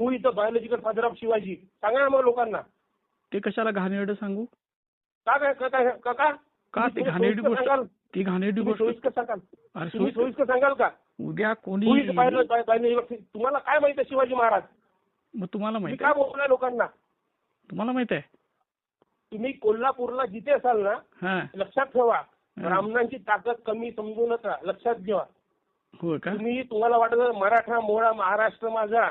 who is the biological father of Shivaji. सांगा ना मग लोकांना. ते कशाला घाणेरडं सांगू? का काय का काय का का? का ते तुम्ही घाणेरडी गोष्ट सांगाल? ती घाणेरडी तुम्ही गोष्ट सोयीस्कर सांगाल. अरे तुम्ही सोयीस्कर- सोयीस्कर सांगाल का? उद्या कोणी तुम्हाला काय माहिती शिवाजी महाराज? मग तुम्हाला तुम्ही माहीत काय आहे? बोलताय लोकांना? तुम्हाला माहीत आहे? तुम्ही कोल्हापूरला जिथे असाल ना हा. लक्षात ठेवा. ब्राह्मणांची ताकद कमी समजू नका. लक्षात घ्या हो का? तुम्ही तुम्हाला वाटत मराठा मोळा महाराष्ट्र माझा.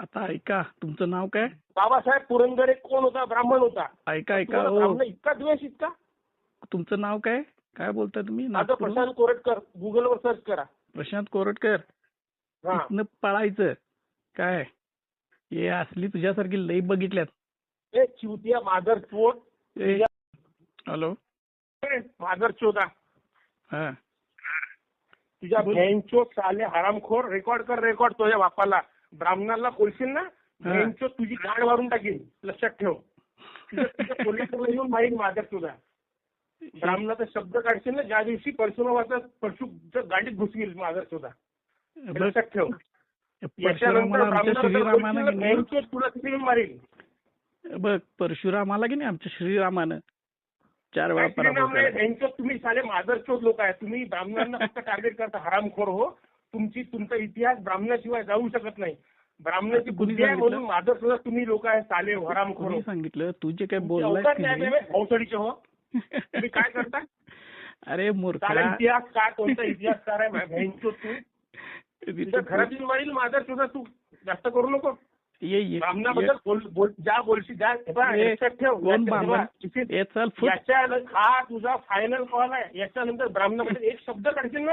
आता ऐका तुमचं नाव काय? बाबासाहेब पुरंदरे कोण होता? ब्राह्मण होता. ऐका ऐका तुम्हाला हो. ब्राह्मण इतका द्वेष इतका? तुमचं नाव काय? काय बोलताय तुम्ही? प्रशांत कोरटकर. गुगलवर सर्च करा. प्रशांत कोरटकर? हा. इथनं पळायचं. काय? हे असली तुझ्यासारखी लई बघितल्यात. ए चिवतिया मादर चोट ए, हॅलो. मादर चोदा हा. तुझ्या बोल. भ्यांचो साले हरामखोर. रेकॉर्ड कर रेकॉर्ड तुझ्या बापाला. ब्राह्मणाला बोलशील ना भ्यांचो तुझी गाड मारून टाकीन लक्षात ठेव. कोल्हापूरला येऊन माहीत माझ्या तुझा. ब्राह्मणाचा शब्द काढशील ना ज्या दिवशी परशुरामाचा परशु गाडीत घुसवील माझा बघ लक्षात ठेव. तुला तिथे मारील बघ परशुरामाला की नाही आमच्या श्रीरामानं? चार वेळा भ्यांचो तुम्ही साले मादरचोद लोक आहे तुम्ही ब्राह्मणांना फक्त टार्गेट करता हरामखोर हो. तुमची तुमचा इतिहास ब्राह्मणाशिवाय जाऊ शकत नाही. ब्राह्मणाची बुद्धी आहे? म्हणून मादर सुद्धा तुम्ही लोक आहे साले कोणी हो. सांगितलं. तू जे काय भोसडीचे हो. तुम्ही काय करता? अरे इतिहास काय कोणता इतिहासकार आहे? भ्यांचो तू. तुझ्या घरात येऊन मारील मादर सुद्धा तू. जास्त करू नको. ये ये. ब्राह्मणाबद्दल ज्या बोलशी हा तुझा फायनल कॉल आहे. याच्यानंतर ब्राह्मणाबद्दल एक शब्द काढशील ना?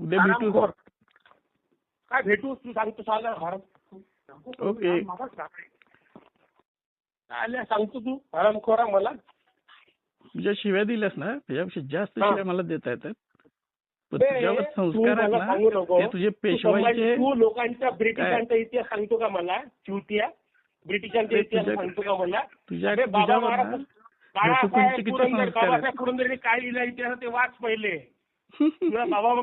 उद्या भेटू. काय भेटू? तू सांगतो साल्या हराम ओके. साल्या सांगतो तू. हरामखोरा मला. तुझ्या शिव्या दिल्यास ना? त्याच्यापेक्षा जास्त. शिव्या मला देता येतात. तुझ्यावर संस्कार आहेत तुझे पेशवाईचे तू लोकांच्या ब्रिटिशांचा इतिहास सांगतो का मला? चिवतिया ब्रिटिशांचा इतिहास सांगतो का मला? तुझ्या अरे बाबा महाराज बाळासाहेब पुरंदर. बाबासाहेब काय लिहिलं इतिहास ते वाच पहिले. तुला बाबा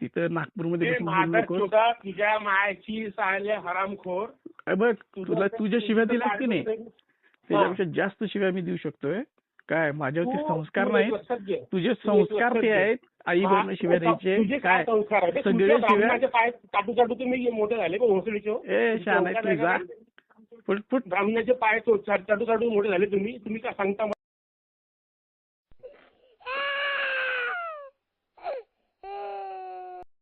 तिथं नागपूरमध्ये. सुद्धा तुझ्या मायाची साल्या हरामखोर. बघ तुला तुझ्या शिव्या तुझं दिल्यात की नाही. त्याच्यापेक्षा जास्त शिव्या मी देऊ शकतोय. काय माझ्यावरती संस्कार नाही. तुझे संस्कार ते. आहेत. आई हा, वडील शिव्या द्यायचे. काय सगळे शिव्या मोठे झाले? ए संस्कार आहे तुझा? Foot foot. ब्राह्मणाचे पाय चाटू चाटू मोठे झाले तुम्ही. तुम्ही काय सांगता